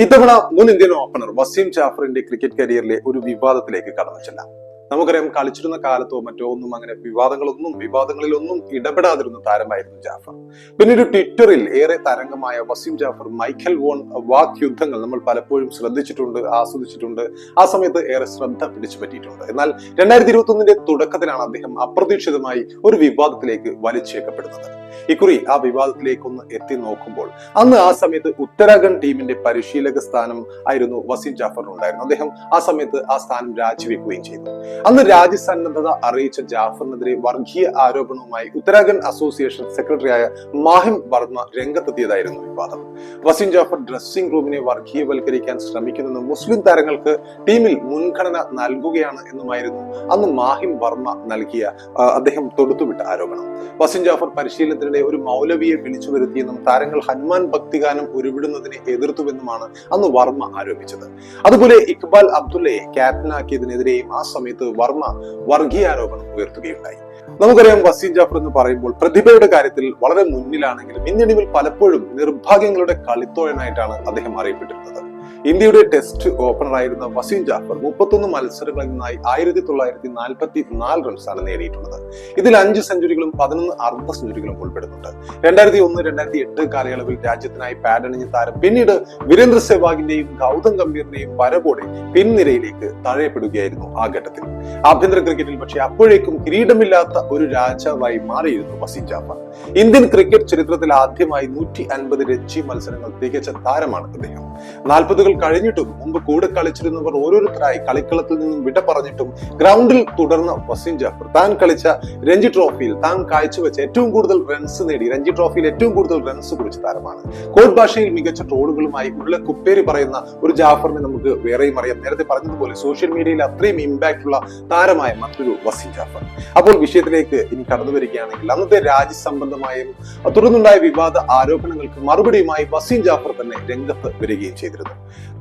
ഇത്തവണ മുൻ Indian opener Wasim ജാഫറിന്റെ ക്രിക്കറ്റ് കരിയറിലെ ഒരു വിവാദത്തിലേക്ക് കടന്നു ചെല്ലാം. നമുക്കറിയാം കളിച്ചിരുന്ന കാലത്തോ മറ്റോ ഒന്നും അങ്ങനെ വിവാദങ്ങളൊന്നും വിവാദങ്ങളിലൊന്നും ഇടപെടാതിരുന്ന താരമായിരുന്നു ജാഫർ. പിന്നീട് ട്വിറ്ററിൽ ഏറെ തരംഗമായ വസീം ജാഫർ മൈക്കൽ വോൺ വാക് യുദ്ധങ്ങൾ നമ്മൾ പലപ്പോഴും ശ്രദ്ധിച്ചിട്ടുണ്ട് ആസ്വദിച്ചിട്ടുണ്ട് ആ സമയത്ത് ഏറെ ശ്രദ്ധ പിടിച്ചു പറ്റിയിട്ടുണ്ട് എന്നാൽ രണ്ടായിരത്തി ഇരുപത്തി തുടക്കത്തിലാണ് അദ്ദേഹം അപ്രതീക്ഷിതമായി ഒരു വിവാദത്തിലേക്ക് വലിച്ചേക്കപ്പെടുന്നത്. ഇക്കുറി ആ വിവാദത്തിലേക്കൊന്ന് എത്തി നോക്കുമ്പോൾ അന്ന് ആ സമയത്ത് ഉത്തരാഖണ്ഡ് ടീമിന്റെ പരിശീലക സ്ഥാനം ആയിരുന്നു വസീം ജാഫറിനുണ്ടായിരുന്നു. അദ്ദേഹം ആ സമയത്ത് ആ സ്ഥാനം രാജിവെക്കുകയും ചെയ്തു. അന്ന് രാജ്യസന്നദ്ധത അറിയിച്ച ജാഫറിനെതിരെ വർഗീയ ആരോപണവുമായി ഉത്തരാഖണ്ഡ് അസോസിയേഷൻ സെക്രട്ടറിയായ മാഹിം വർമ്മ രംഗത്തെത്തിയതായിരുന്നു വിവാദം. വസീം ജാഫർ ഡ്രസ്സിംഗ് റൂമിനെ വർഗീയവൽക്കരിക്കാൻ ശ്രമിക്കുന്നതെന്ന് മുസ്ലിം താരങ്ങൾക്ക് ടീമിൽ മുൻഗണന നൽകുകയാണ് എന്നുമായിരുന്നു അന്ന് മാഹിം വർമ്മ നൽകിയ അദ്ദേഹം തൊടുത്തുവിട്ട ആരോപണം. വസീം ജാഫർ പരിശീലനത്തിനിടെ ഒരു മൗലവിയെ വിളിച്ചു വരുത്തിയെന്നും താരങ്ങൾ ഹനുമാൻ ഭക്തിഗാനം ഉരുവിടുന്നതിനെ എതിർത്തുവെന്നുമാണ് അന്ന് വർമ്മ ആരോപിച്ചത്. അതുപോലെ ഇക്ബാൽ അബ്ദുള്ളയെ ക്യാപ്റ്റനാക്കിയതിനെതിരെയും ആ സമയത്ത് വർമ്മ വർഗീയാരോപണം ഉയർത്തുകയുണ്ടായി. നമുക്കറിയാം വസീം ജാഫർ എന്ന് പറയുമ്പോൾ പ്രതിഭയുടെ കാര്യത്തിൽ വളരെ മുന്നിലാണെങ്കിലും ഇന്ത്യൻ ടീമിൽ പലപ്പോഴും നിർഭാഗ്യങ്ങളുടെ കളിത്തോഴനായിട്ടാണ് അദ്ദേഹം അറിയപ്പെട്ടിരുന്നത്. ഇന്ത്യയുടെ ടെസ്റ്റ് ഓപ്പണറായിരുന്ന വസീം ജാഫർ മുപ്പത്തൊന്ന് മത്സരങ്ങളിൽ നിന്നായി ആയിരത്തി തൊള്ളായിരത്തി നാൽപ്പത്തി നാല് റൺസാണ് നേടിയിട്ടുള്ളത്. ഇതിൽ അഞ്ച് സെഞ്ചുറികളും പതിനൊന്ന് അർദ്ധ സെഞ്ചുറികളും ഉൾപ്പെടുന്നുണ്ട്. രണ്ടായിരത്തി ഒന്ന് രണ്ടായിരത്തി എട്ട് കാലയളവിൽ രാജ്യത്തിനായി പാഡണിഞ്ഞ താരം പിന്നീട് വീരേന്ദ്ര സെവാഗിന്റെയും ഗൗതം ഗംഭീറിന്റെയും വരവോടെ പിൻനിരയിലേക്ക് തഴയപ്പെടുകയായിരുന്നു ആ ഘട്ടത്തിൽ. ആഭ്യന്തര ക്രിക്കറ്റിൽ പക്ഷെ അപ്പോഴേക്കും കിരീടമില്ലാത്ത ഒരു രാജാവായി മാറിയിരുന്നു വസീം ജാഫർ. ഇന്ത്യൻ ക്രിക്കറ്റ് ചരിത്രത്തിൽ ആദ്യമായി നൂറ്റി അൻപത് രഞ്ജി മത്സരങ്ങൾ തികച്ച താരമാണ് അദ്ദേഹം നാൽപ്പതുകൾ കഴിഞ്ഞിട്ടും മുമ്പ് കൂടെ കളിച്ചിരുന്നവർ ഓരോരുത്തരായി കളിക്കളത്തിൽ നിന്നും വിട പറഞ്ഞിട്ടും ഗ്രൗണ്ടിൽ തുടർന്ന വസീം ജാഫർ താൻ കളിച്ച രഞ്ജി ട്രോഫിയിൽ താൻ കാഴ്ചവെച്ച ഏറ്റവും കൂടുതൽ റൺസ് നേടി. രഞ്ജി ട്രോഫിയിൽ ഏറ്റവും കൂടുതൽ റൺസ് കുറിച്ച താരമാണ്. കോഡ് ഭാഷയിൽ മികച്ച ട്രോളുകളുമായി ഉള്ള കുപ്പേരി പറയുന്ന ഒരു ജാഫറിനെ നമുക്ക് വേറെയും അറിയാം. നേരത്തെ പറഞ്ഞതുപോലെ സോഷ്യൽ മീഡിയയിൽ അത്രയും ഇമ്പാക്ട് ഉള്ള താരമായ മറ്റൊരു വസീം ജാഫർ. അപ്പോൾ വിഷയത്തിലേക്ക് ഇനി കടന്നു വരികയാണെങ്കിൽ അന്നത്തെ രാജ്യസംബന്ധമായും തുടർന്നുണ്ടായ വിവാദ ആരോപണങ്ങൾക്ക് മറുപടിയുമായി വസീം ജാഫർ തന്നെ രംഗത്ത് വരികയും ചെയ്തിരുന്നു.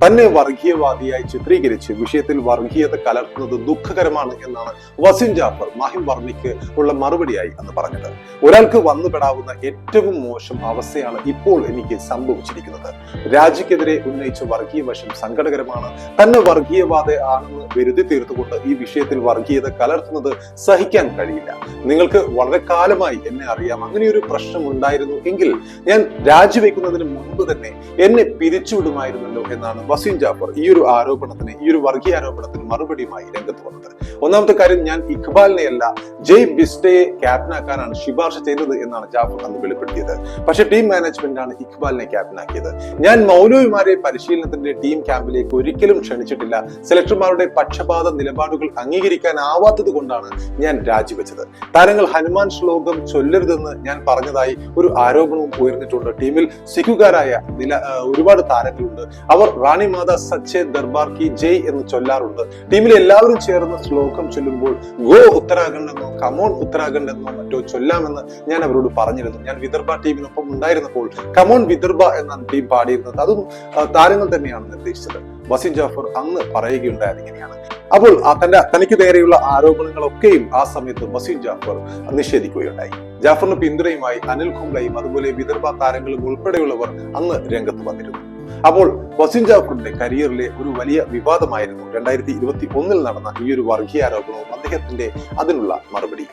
തന്നെ വർഗീയവാദിയായി ചിത്രീകരിച്ച് വിഷയത്തിൽ വർഗീയത കലർത്തുന്നത് ദുഃഖകരമാണ് എന്നാണ് വസീം ജാഫർ മാഹിം വർമ്മിക്ക് ഉള്ള മറുപടിയായി അന്ന് പറഞ്ഞത്. ഒരാൾക്ക് വന്നുപെടാവുന്ന ഏറ്റവും മോശം അവസ്ഥയാണ് ഇപ്പോൾ എനിക്ക് സംഭവിച്ചിരിക്കുന്നത്. രാജ്യക്കെതിരെ ഉന്നയിച്ച വർഗീയ വശം സങ്കടകരമാണ്. തന്നെ വർഗീയവാദ ആണെന്ന് വരുതി തീർത്തുകൊണ്ട് ഈ വിഷയത്തിൽ വർഗീയത കലർത്തുന്നത് സഹിക്കാൻ കഴിയില്ല. നിങ്ങൾക്ക് വളരെ കാലമായി എന്നെ അറിയാം. അങ്ങനെയൊരു പ്രശ്നം ഉണ്ടായിരുന്നു എങ്കിൽ ഞാൻ രാജിവെക്കുന്നതിന് മുൻപ് തന്നെ എന്നെ പിരിച്ചുവിടുമായിരുന്നല്ലോ എന്നാണ് വസീം ജാഫർ ഈ ഒരു ആരോപണത്തിന് ഈ ഒരു വർഗീയ ആരോപണത്തിന് മറുപടിയുമായി രംഗത്ത് വന്നത്. ഒന്നാമത്തെ കാര്യം ഞാൻ ഇഖ്ബാലിനെയല്ല ജയ് ബിസ്റ്റയെ ക്യാപ്റ്റനാക്കാനാണ് ശുപാർശ ചെയ്തത് എന്നാണ് ജാഫർ അന്ന് വെളിപ്പെടുത്തിയത്. പക്ഷേ ടീം മാനേജ്മെന്റ് ആണ് ഇഖ്ബാലിനെ ക്യാപ്റ്റനാക്കിയത് ഞാൻ മൗലവിമാരെ പരിശീലനത്തിന്റെ ടീം ക്യാമ്പിലേക്ക് ഒരിക്കലും ക്ഷണിച്ചിട്ടില്ല. സെലക്ടർമാരുടെ പക്ഷപാത നിലപാടുകൾ അംഗീകരിക്കാനാവാത്തത് കൊണ്ടാണ് ഞാൻ രാജിവെച്ചത്. താരങ്ങൾ ഹനുമാൻ ശ്ലോകം ചൊല്ലരുതെന്ന് ഞാൻ പറഞ്ഞതായി ഒരു ആരോപണവും ഉയർന്നിട്ടുണ്ട്. ടീമിൽ സിഖുകാരായ നില ഒരുപാട് താരങ്ങളുണ്ട്. അവർ റാണി മാത സച്ചേ ദർബാർ കി ജയ് എന്ന് ചൊല്ലാറുണ്ട്. ടീമിലെ എല്ലാവരും ചേർന്ന് ശ്ലോകം ചൊല്ലുമ്പോൾ ഗോ ഉത്തരാഖണ്ഡ് എന്നോ കമോൺ ഉത്തരാഖണ്ഡ് എന്നോ മറ്റോ ചൊല്ലാമെന്ന് ഞാൻ അവരോട് പറഞ്ഞിരുന്നു. ഞാൻ വിദർഭ ടീമിനൊപ്പം ഉണ്ടായിരുന്നപ്പോൾ കമോൺ വിദർഭ എന്നാണ് ടീം പാടിയിരുന്നത്. അതും താരങ്ങൾ തന്നെയാണ് നിർദ്ദേശിച്ചത്. വസിൻ ജാഫർ അന്ന് പറയുകയുണ്ടായത് ഇങ്ങനെയാണ്. അപ്പോൾ തന്റെ തനിക്ക് നേരെയുള്ള ആരോപണങ്ങളൊക്കെയും ആ സമയത്ത് വസീം ജാഫർ നിഷേധിക്കുകയുണ്ടായി. ജാഫറിന് പിന്തുണയുമായി അനിൽ കുംബ്ലയും അതുപോലെ വിദർഭ താരങ്ങളും ഉൾപ്പെടെയുള്ളവർ അന്ന് രംഗത്ത് വന്നിരുന്നു. അപ്പോൾ വസീം ജാഫറിന്റെ കരിയറിലെ ഒരു വലിയ വിവാദമായിരുന്നു. രണ്ടായിരത്തി ഇരുപത്തി ഒന്നിൽ നടന്ന ഈ ഒരു വർഗീയ ആരോപണവും അദ്ദേഹത്തിന്റെ അതിനുള്ള മറുപടി.